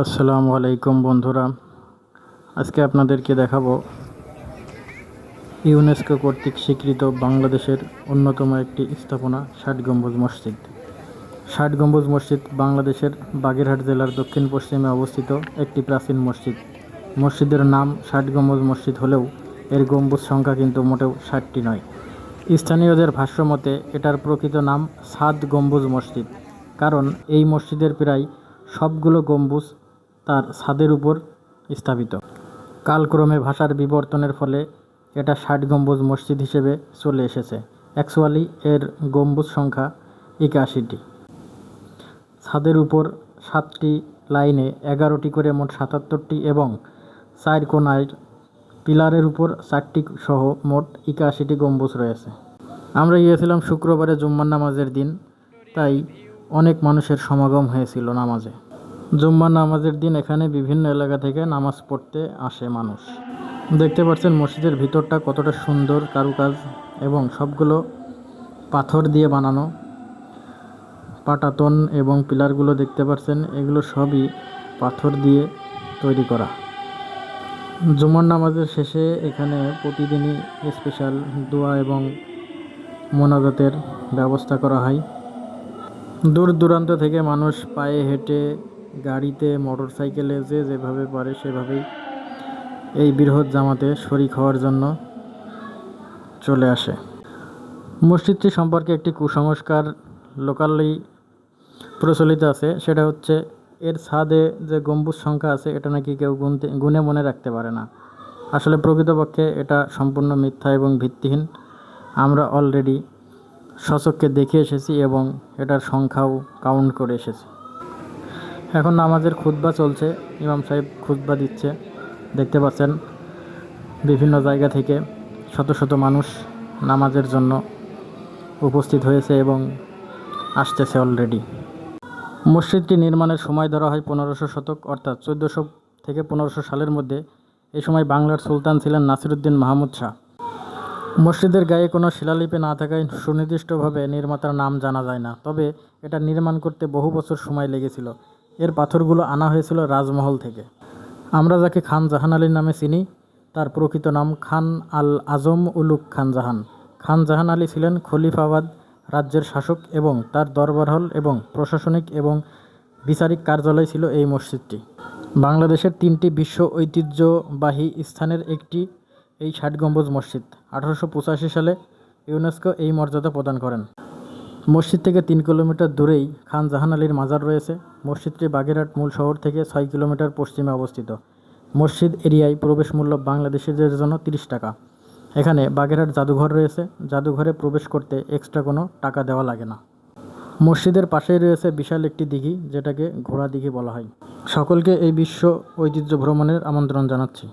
আসসালামু আলাইকুম বন্ধুরা। আজকে আপনাদেরকে দেখাবো ইউনেস্কো কর্তৃক স্বীকৃত বাংলাদেশের অন্যতম একটি স্থাপনা, ষাট গম্বুজ মসজিদ। ষাট গম্বুজ মসজিদ বাংলাদেশের বাগেরহাট জেলার দক্ষিণ পশ্চিমে অবস্থিত একটি প্রাচীন মসজিদ। মসজিদের নাম ষাট গম্বুজ মসজিদ হলেও এর গম্বুজ সংখ্যা কিন্তু মোটেও ষাটটি নয়। স্থানীয়দের ভাষ্য মতে, এটার প্রকৃত নাম সাদ গম্বুজ মসজিদ, কারণ এই মসজিদের প্রায় সবগুলো গম্বুজ তার ছাদের উপর স্থাপিত। কালক্রমে ভাষার বিবর্তনের ফলে এটা ষাট গম্বুজ মসজিদ হিসেবে চলে এসেছে। অ্যাকচুয়ালি এর গম্বুজ সংখ্যা একাশিটি। ছাদের উপর সাতটি লাইনে এগারোটি করে মোট সাতাত্তরটি এবং চার কোনায় পিলারের উপর চারটি সহ মোট একাশিটি গম্বুজ রয়েছে। আমরা গিয়েছিলাম শুক্রবারে জুম্মার নামাজের দিন, তাই অনেক মানুষের সমাগম হয়েছিল নামাজে। জুম্মার নামাজের দিন এখানে বিভিন্ন এলাকা থেকে নামাজ পড়তে আসে মানুষ। দেখতে পাচ্ছেন মসজিদের ভিতরটা কতটা সুন্দর কারুকাজ এবং সবগুলো পাথর দিয়ে বানানো। পাটাতন এবং পিলারগুলো দেখতে পাচ্ছেন, এগুলো সবই পাথর দিয়ে তৈরি করা। জুমার নামাজের শেষে এখানে প্রতিদিনই স্পেশাল দোয়া এবং মোনাজাতের ব্যবস্থা করা হয়। দূর দূরান্ত থেকে মানুষ পায়ে হেঁটে গাড়িতে মোটর সাইকেলে যে যেভাবে পারে সেভাবেই এই বৃহৎ জামাতে শরিক হওয়ার জন্য চলে আসে। মসজিদটি সম্পর্কে একটি কুসংস্কার লোকালি প্রচলিত আছে, সেটা হচ্ছে এর ছাদে যে গম্বুজ সংখ্যা আছে, এটা নাকি কেউ গুনতে, গুনে মনে রাখতে পারে না। আসলে প্রকৃতপক্ষে এটা সম্পূর্ণ মিথ্যা এবং ভিত্তিহীন। আমরা অলরেডি সচককে দেখে এসেছি এবং এটার সংখ্যাও কাউন্ট করে এসেছি। এখন নামাজের খুতবা চলছে, ইমাম সাহেব খুতবা দিচ্ছে, দেখতে পাচ্ছেন বিভিন্ন জায়গা থেকে শত শত মানুষ নামাজের জন্য উপস্থিত হয়েছে এবং আসতেছে অলরেডি মসজিদটি নির্মাণের সময় ধরা হয় পনেরোশো শতক, অর্থাৎ চোদ্দোশো থেকে পনেরোশো সালের মধ্যে। এই সময় বাংলার সুলতান ছিলেন নাসিরুদ্দিন মাহমুদ শাহ। মসজিদের গায়ে কোনো শিলালিপি না থাকায় সুনির্দিষ্টভাবে নির্মাতার নাম জানা যায় না, তবে এটা নির্মাণ করতে বহু বছর সময় লেগেছিল। এর পাথরগুলো আনা হয়েছিল রাজমহল থেকে। আমরা যাকে খান জাহান আলীর নামে চিনি, তার প্রকৃত নাম খান আল আজম উলুক খান জাহান। খান জাহান আলী ছিলেন খলিফাবাদ রাজ্যের শাসক এবং তার দরবার হল এবং প্রশাসনিক এবং বিচারিক কার্যালয় ছিল এই মসজিদটি। বাংলাদেশের তিনটি বিশ্ব ঐতিহ্যবাহী স্থানের একটি এই ষাট গম্বুজ মসজিদ। আঠারোশো পঁচাশি সালে ইউনেস্কো এই মর্যাদা প্রদান করেন। মসজিদ থেকে তিন কিলোমিটার দূরেই খান জাহান আলীর মাজার রয়েছে। মসজিদটি বাগেরহাট মূল শহর থেকে ছয় কিলোমিটার পশ্চিমে অবস্থিত। মসজিদ এরিয়ায় প্রবেশ মূল্য বাংলাদেশিদের জন্য তিরিশ টাকা। এখানে বাগেরহাট জাদুঘর রয়েছে। জাদুঘরে প্রবেশ করতে এক্সট্রা কোনো টাকা দেওয়া লাগে না। মসজিদের পাশেই রয়েছে বিশাল একটি দিঘি, যেটাকে ঘোড়া দিঘি বলা হয়। সকলকে এই বিশ্ব ঐতিহ্য ভ্রমণের আমন্ত্রণ জানাচ্ছি।